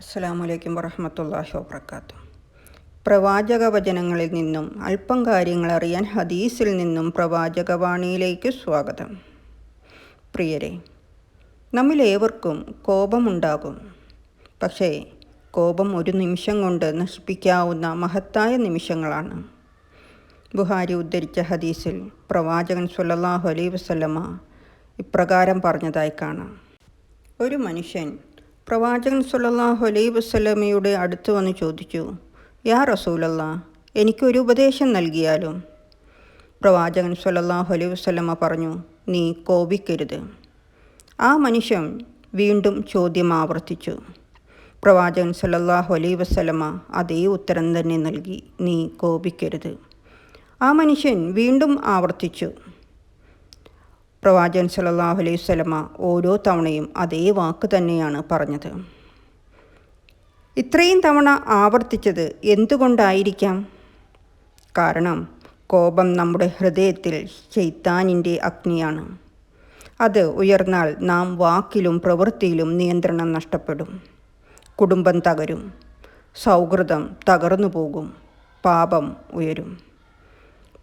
അസ്സാമലൈക്കും വറഹമത്തല്ലാഹി വാബർക്കാത്തു പ്രവാചക വചനങ്ങളിൽ നിന്നും അല്പം കാര്യങ്ങൾ അറിയാൻ ഹദീസിൽ നിന്നും പ്രവാചകവാണിയിലേക്ക് സ്വാഗതം. പ്രിയരെ നമ്മിലേവർക്കും കോപമുണ്ടാകും. പക്ഷേ കോപം ഒരു നിമിഷം കൊണ്ട് നശിപ്പിക്കാവുന്ന മഹത്തായ നിമിഷങ്ങളാണ്. ബുഹാരി ഉദ്ധരിച്ച ഹദീസിൽ പ്രവാചകൻ സുല്ലാഹു അലൈ വസല്ലമ ഇപ്രകാരം പറഞ്ഞതായി കാണാം. ഒരു മനുഷ്യൻ പ്രവാചകൻ സല്ലല്ലാഹു അലൈഹി വസല്ലമയുടെ അടുത്ത് വന്ന് ചോദിച്ചു യാ റസൂലല്ല എനിക്കൊരു ഉപദേശം നൽകിയാലും? പ്രവാചകൻ സല്ലല്ലാഹു അലൈഹി വസല്ലമ പറഞ്ഞു നീ കോപിക്കരുത്. ആ മനുഷ്യൻ വീണ്ടും ചോദ്യം ആവർത്തിച്ചു. പ്രവാചകൻ സല്ലല്ലാഹു അലൈഹി വസല്ലമ അതേ ഉത്തരം തന്നെ നൽകി നീ കോപിക്കരുത്. ആ മനുഷ്യൻ വീണ്ടും ആവർത്തിച്ചു പ്രവാചകൻ സല്ലല്ലാഹു അലൈഹി സ്വലമ ഓരോ തവണയും അതേ വാക്ക് തന്നെയാണ് പറഞ്ഞത്. ഇത്രയും തവണ ആവർത്തിച്ചത് എന്തുകൊണ്ടായിരിക്കാം? കാരണം കോപം നമ്മുടെ ഹൃദയത്തിൽ ചൈത്താനിന്റെ അഗ്നിയാണ്. അത് ഉയർന്നാൽ നാം വാക്കിലും പ്രവൃത്തിയിലും നിയന്ത്രണം നഷ്ടപ്പെടും. കുടുംബം തകരും. സൗഹൃദം തകർന്നു പോകും. പാപം ഉയരും.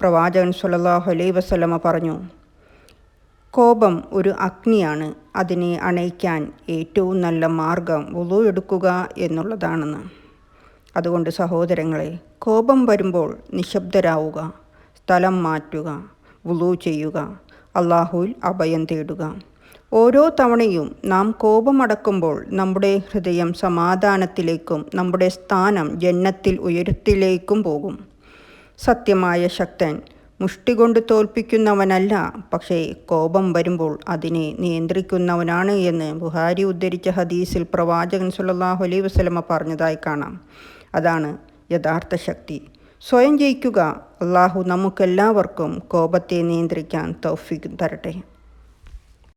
പ്രവാചകൻ സല്ലല്ലാഹു അലൈഹി വസല്ലമ പറഞ്ഞു കോപം ഒരു അഗ്നിയാണ്. അതിനെ അണയ്ക്കാൻ ഏറ്റവും നല്ല മാർഗം ഉളു എടുക്കുക എന്നുള്ളതാണെന്ന്. അതുകൊണ്ട് സഹോദരങ്ങളെ കോപം വരുമ്പോൾ നിശബ്ദരാവുക സ്ഥലം മാറ്റുക വുളു ചെയ്യുക അള്ളാഹുവിൽ അഭയം തേടുക. ഓരോ തവണയും നാം കോപമടക്കുമ്പോൾ നമ്മുടെ ഹൃദയം സമാധാനത്തിലേക്കും നമ്മുടെ സ്ഥാനം ജന്നത്തിൽ ഉയരത്തിലേക്കും പോകും. സത്യമായ ശക്തൻ മുഷ്ടി കൊണ്ട് തോൽപ്പിക്കുന്നവനല്ല പക്ഷേ കോപം വരുമ്പോൾ അതിനെ നിയന്ത്രിക്കുന്നവനാണ് എന്ന് ബുഹാരി ഉദ്ധരിച്ച ഹദീസിൽ പ്രവാചകൻ സുല്ലാഹു അലൈ വസ്ലമ പറഞ്ഞതായി കാണാം. അതാണ് യഥാർത്ഥ ശക്തി. സ്വയം ജയിക്കുക അള്ളാഹു നമുക്കെല്ലാവർക്കും കോപത്തെ നിയന്ത്രിക്കാൻ തൗഫിക് തരട്ടെ.